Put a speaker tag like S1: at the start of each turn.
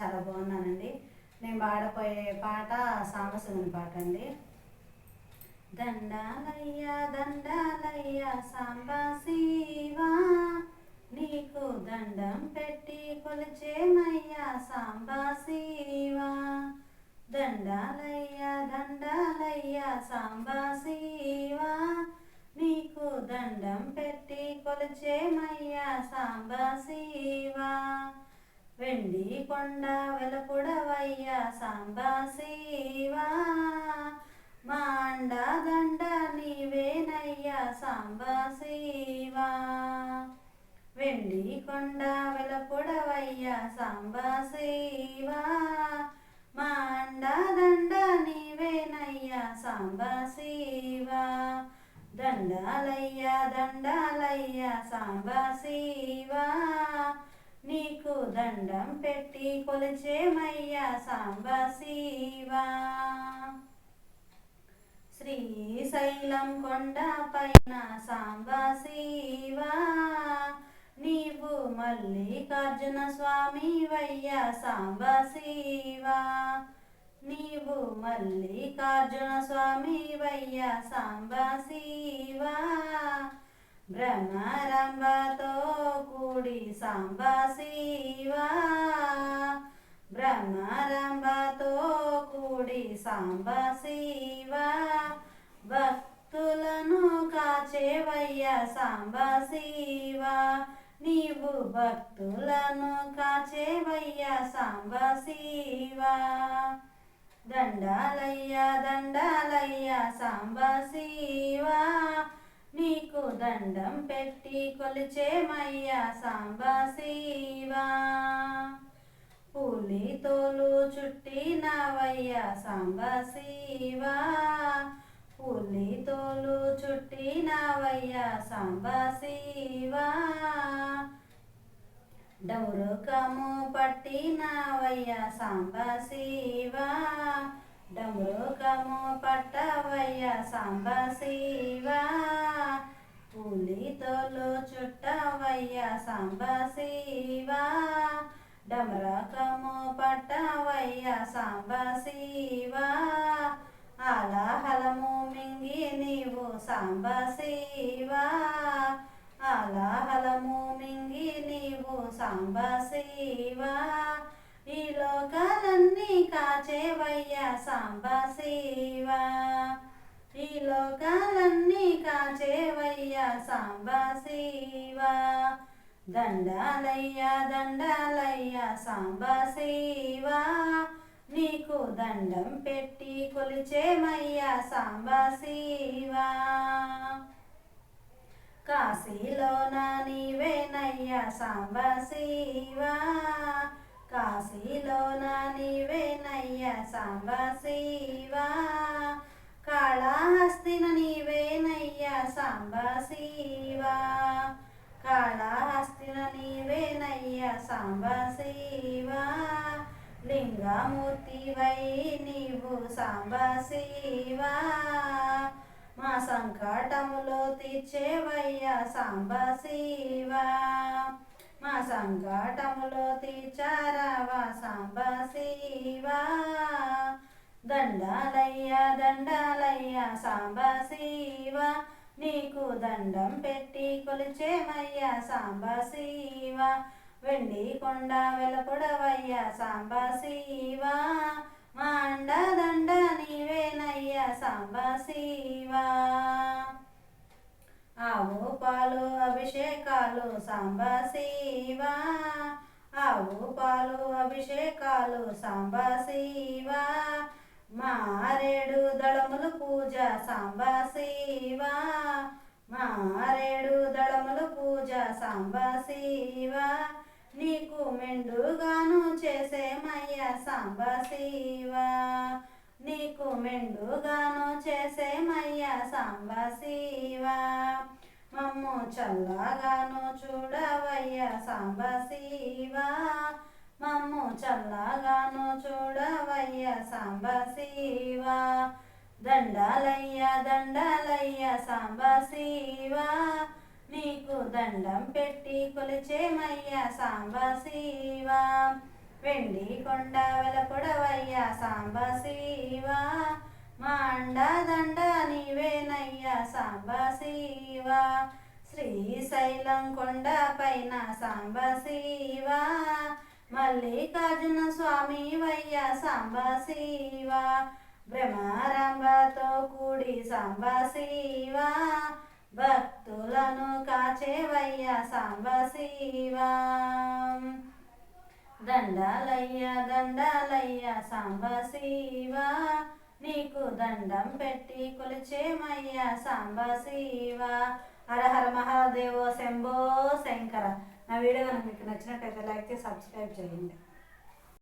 S1: చాలా బాగున్నానండి. నేను పాడపోయే పాట సాంబశివుని పాట అండి. దండాలయ్య దండాలయ్య సాంబశివా నీకు దండం పెట్టి కొలిచేమయ్యా సాంబశివా. దండాలయ్య దండాలయ్య సాంబశివా నీకు దండం పెట్టి కొలిచేమయ్యా సాంబశివా. వెండి కొండ వెలపుడవయ్య సాంబాశివా శివా. దండ నీవేనయ్య సాంబాశివా వెండి కొండ వెలపుడవయ్య సాంబాశివా శివా. దండ నీవేనయ్య సాంబాశివా దండాలయ్య దండాలయ్య సాంబాశివా నీకు దండం పెట్టి కొలిచేమయ్యా సాంబ శ్రీశైలం కొండ పైన సాంబ నీవు మల్లికార్జున స్వామి వయ్యా సాంబ నీవు మల్లికార్జున స్వామి వయ్యా సాంబ శివా సాంబ శివా బ్రహ్మరంభతో కూడి సాంబ శివా భక్తులను కాచేవయ్యా సాంబ శివా నీవు భక్తులను కాచేవయ్యా సాంబ శివా దండాలయ్య దండాలయ్య సాంబ శివా దండం పెట్టి కొలిచేమయ్యా సాంబ శివా. పులి తోలు చుట్టినవయ్యా సాంబ శివా. పులి తోలు చుట్టినవయ్యా సాంబ శివా. డౌరుకము పట్టినవయ్య సాంబ శివా. డౌరుకము పట్టవయ్య సాంబ శివా. పులితోలు చుట్టవయ్య సాంబశివా డమరకము పట్టవయ్య సాంబశివా అలాహలము మింగి నీవు సాంబశివా అలాహలము మింగి నీవు సాంబశివా ఈ లోకాలన్నీ కాచేవయ్యా సాంబశివా ఈ లోకాలన్నీ కాచే సాంబ శివ దండాలయ్య దండాలయ్య సాంబ శివ నీకు దండం పెట్టి కొలిచేమయ్యా సాంబ శివ కాశీలోన నీవేనయ్యా సాంబ శివ కాశీలోన నీవేనయ్యా సాంబ శివ కాళహస్తిన నీ సాంబ శివా లింగమూర్తివై నీవు సాంబ శివా మా సంకటములో తీర్చేవయ్యా సాంబ శివా మా సంకటములో తీర్చారావా సాంబ శివా దండాలయ్య దండాలయ్య సాంబ శివా నీకు దండం పెట్టి కొలిచేమయ్యా సాంబ శివా వెండి కొండ వెలపొడవయ్యా సాంబాశీవా శివా మా అండ దండ నీవేనయ్యా సాంబాశీవా. ఆవు పాలు అభిషేకాలు సాంబాశీవా ఆవు పాలు అభిషేకాలు సాంబాశీవా మారేడు దళములు పూజ సాంబాశీవా మారేడు దళములు పూజ సాంబాశీవా నీకు మెండుగాను చేసేమయ్యా సాంబశివా నీకు మెండుగాను చేసేమయ్యా సాంబశివా మమ్ము చల్లగాను చూడవయ్యా సాంబశివా మమ్ము చల్లగాను చూడవయ్యా సాంబ దండాలయ్య దండాలయ్య సాంబ నీకు దండం పెట్టి కొలిచేమయ్యా సాంబ వెండి కొండ వెలపొడవయ్యా సాంబ శివా మా అండ దండ నీవేనయ్యా సాంబ శ్రీశైలం కొండ పైన సాంబ మల్లికార్జున స్వామి వయ్యా సాంబ శివా కూడి సాంబ భక్తులను కాచేవయ్య సాంబ శివా దండాలయ్య దండాలయ్య సాంబ శివా నీకు దండం పెట్టి కొలిచేమయ్య సాంబ శివా హర మహాదేవో శంభో శంకర. నా వీడియో కనుక మీకు నచ్చినట్టయితే లైక్ చేసి సబ్స్క్రైబ్ చేయండి.